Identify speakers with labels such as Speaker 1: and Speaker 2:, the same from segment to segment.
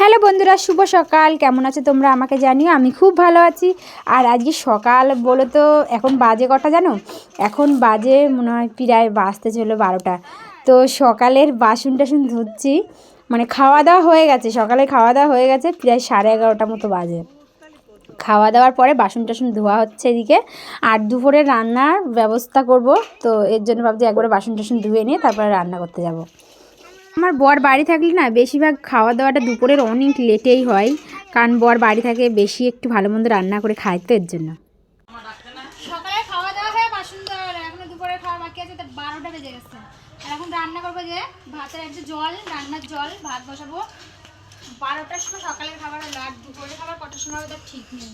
Speaker 1: Hello বন্ধুরা, শুভ সকাল। কেমন আছো তোমরা? আমাকে জানিও আমি খুব ভালো আছি। আর আজকে সকাল বলো তো, এখন বাজে কটা জানো? এখন বাজে মনে হয় প্রায় বাজতে চলো বারোটা। তো সকালের বাসন টাসন ধুচ্ছি। মানে খাওয়া দাওয়া হয়ে গেছে সকালে খাওয়া দাওয়া হয়ে গেছে প্রায় সাড়ে এগারোটা মতো বাজে। খাওয়া দাওয়ার পরে বাসন টাসন ধোয়া হচ্ছে এদিকে। আর দুপুরে রান্নার ব্যবস্থা করব, তো এর জন্য ভাবছি একবারে বাসন টাসন ধুয়ে নিয়ে তারপরে রান্না করতে যাব। আমার বর বাড়ি থাকলে না বেশিরভাগ খাওয়া দাওয়াটা দুপুরের অনেক লেটেই হয়। কারণ বর বাড়ি থাকে বেশি একটু ভালো মন্দ রান্না করে খায় তো এর জন্য
Speaker 2: বারোটার সময় সকালের খাবার আর দুপুরের খাবার সময় ঠিক নেই।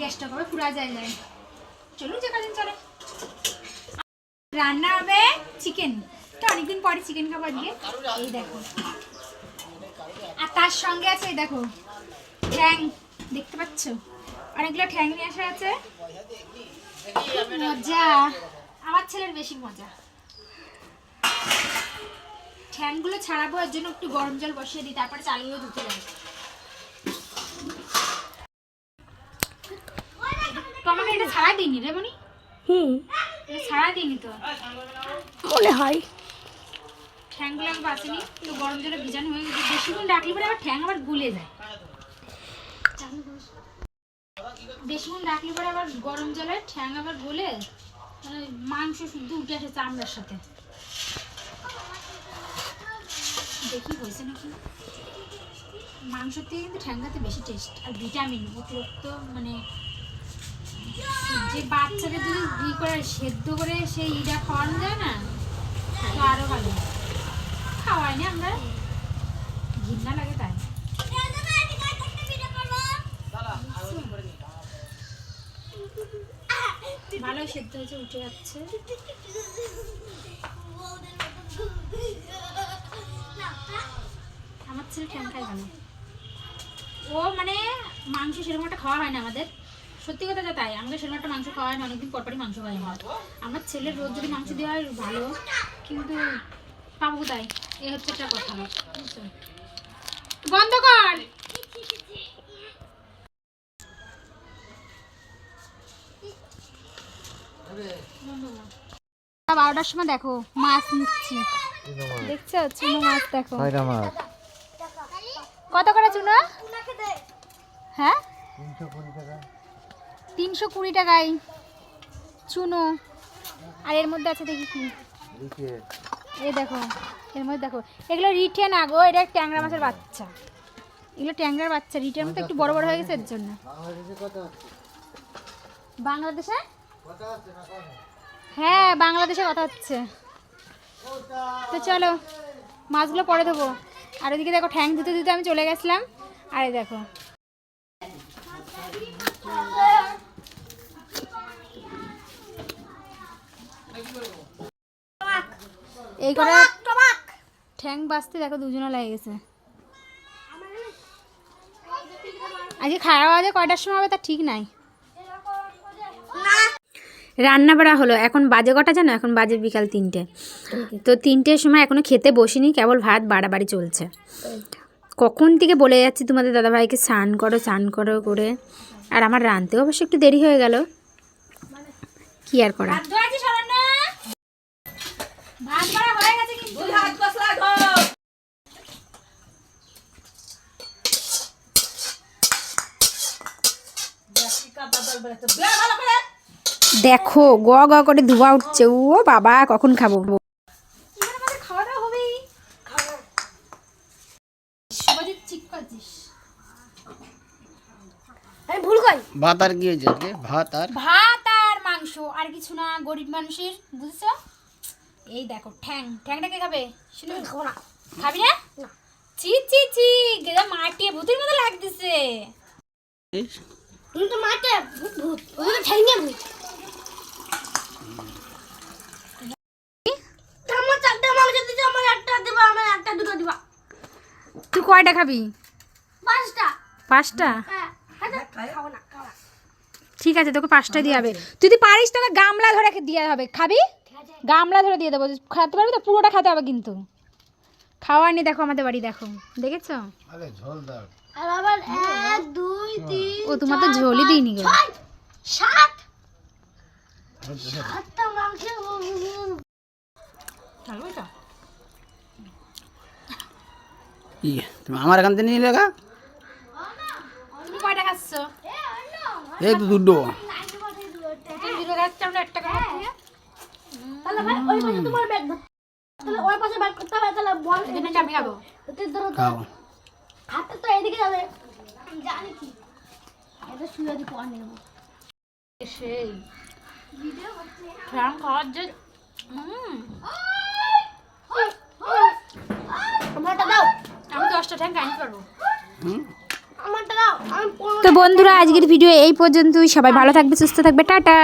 Speaker 2: গ্যাসটা করে পুরা যায় যায় চলুন যে কাদিন চলে। রান্না হবে চিকেন তো অনেকদিন পরে চিকেন খাবার দিয়ে এই দেখো। আর তার সঙ্গে আছে, এই দেখো, ঠ্যাং। দেখতে পাচ্ছ? অনেকগুলো ঠ্যাং নিয়ে আসা আছে। মজা। আমার ছেলের বেশি মজা। ঠ্যাংগুলো ছাড়াবো, এর জন্য একটু গরম জল বসিয়ে দিই, তারপরে চালগুলো ধুতে যাবে। এটা দিইনি রে মনি
Speaker 3: হুম।
Speaker 2: ছাড়াই দিইনি তো।
Speaker 3: মনে হয়।
Speaker 2: ঠ্যাংগুলো আমি বাঁচিনি তো গরম জলে ভিজানো হয়ে গেছে। বেশিক্ষণ রাখলে পরে আবার ঠ্যাং আবার গুলে যায়। বেশিক্ষণ রাখলে পরে আবার গরম জলে ঠ্যাং আবার গলে মানে মাংস শুদ্ধ উঠে আসে চামড়ার সাথে। দেখি হয়েছে নাকি? মাংসর থেকে কিন্তু ঠ্যাংটাতে বেশি টেস্ট আর ভিটামিন অতিরিক্ত মানে যে বাচ্চাদের যদি ই করে, সেদ্ধ করে সেই ইটা খাওয়ানো যায় না, তো আরও ভালো। খাওয়াই না আমরা। ঘৃণা লাগে তাই। ভালো সেদ্ধ হয়েছে, উঠে যাচ্ছে। আমার ছেলে ঠ্যাং খাই ভালো ও মানে মাংস সেরকম একটা খাওয়া হয় না আমাদের। সত্যি কথা যা তাই। আমাদের সেরকম একটা মাংস খাওয়া হয় না অনেকদিন পরপরই মাংস খাওয়া হয় আমার ছেলের রোজ যদি মাংস দেওয়া হয় ভালো। কিন্তু পাবো কোথায়? এ হচ্ছে একটা কথা? বন্ধ কর! বারোটার সময় দেখো মাছ নিচ্ছি দেখছ? চুনো মাছ দেখো। কত করে চুনো? হ্যাঁ?
Speaker 4: তিনশো কুড়ি টাকা
Speaker 2: টাকায়। চুনো। আর এর মধ্যে আছে দেখি কি। এই দেখো এর মধ্যে দেখো। এগুলো রিটে না গো এটা ট্যাংরা মাছের বাচ্চা। এগুলো ট্যাংরার বাচ্চা রিটের মতো একটু বড় বড় হয়ে গেছে এর জন্য।
Speaker 4: বাংলাদেশে
Speaker 2: হ্যাঁ বাংলাদেশে কথা হচ্ছে। তো চলো মাছগুলো পরে দেবো আর ওদিকে দেখো ঠ্যাং দিতে দিতে আমি চলে গেছিলাম। আর এই দেখো। এই করে ঠ্যাং বাঁচতে দেখো দুজনে লেগে গেছে। আজকে খাওয়া বাজে কয়টার সময় হবে তা ঠিক নাই।
Speaker 1: রান্না বাড়া হলো এখন বাজে কটা জানো? এখন বাজে বিকাল তিনটে। তো তিনটের সময় এখনও খেতে বসিনি কেবল ভাত বাড়াবাড়ি চলছে। কখন থেকে বলে যাচ্ছি তোমাদের দাদাভাইকে স্নান করো স্নান করো করে। আর আমার রানতেও অবশ্য একটু দেরি হয়ে গেল। কি আর করা?
Speaker 2: ভাত
Speaker 1: দেখো গ গ করে ধোয়া উঠছে। ও বাবা কখন খাব?
Speaker 4: ভাত আর কি হয়েছে ভাত আর?
Speaker 2: ভাত আর মাংস আর কিছু না গরিব মানুষের বুঝছ? এই দেখো ঠ্যাং। ঠ্যাংটা কে খাবে? শুনে
Speaker 3: খাব না।
Speaker 2: খাবি না? চি চি চি গেদা মাটিয়ে ভূতের মতো লাগতেছে।
Speaker 3: তুমি তো মাঠে ভূত ভূত। ঠেঙ্গে ভূত। আমার চারটে মাংস দিচ্ছে আমার একটা দিবা আমার একটা দুটো দিবা।
Speaker 1: তুই কয়টা খাবি?
Speaker 3: পাঁচটা।
Speaker 1: পাঁচটা?
Speaker 3: হ্যাঁ হ্যাঁ,
Speaker 1: ঠিক আছে তোকে পাঁচটা দিয়ে হবে। তুই যদি পারিস তোকে গামলা ধরে দিয়ে হবে। খাবি? গামলা ধরে দিয়ে দেবো। খাতে পারবি তো? পুরোটা খেতে হবে কিন্তু। খাওয়ার নি দেখো আমাদের বাড়ি দেখো। দেখেছ?
Speaker 4: আরে ঝোল দাও।
Speaker 3: আর আবার এক দুই তিন
Speaker 1: ও তোমার তো ঝোলই দিইনি গো।
Speaker 4: আমার এখান থেকে নিয়ে এই তো দুটো।
Speaker 2: দুটো। খাচ্ছ আমরা একটা
Speaker 3: তাহলে ভাই ওই পাশে তোমার ব্যাগ তাহলে ওই পাশে ব্যাগ করতে হবে তাহলে বল
Speaker 2: এখানে আমি খাব।
Speaker 3: ওতে ধরো তো এদিকে যাবে। আমি জানি কি। এটা শুয়ে দি পর
Speaker 2: সেই। ঠ্যাং খাওয়ার যে
Speaker 3: আমারটা দাও।
Speaker 2: আমি দশটা ঠ্যাং
Speaker 3: পনেরো
Speaker 1: তো বন্ধুরা আজকের ভিডিও এই পর্যন্তই। সবাই ভালো থাকবে সুস্থ থাকবে। টাটা।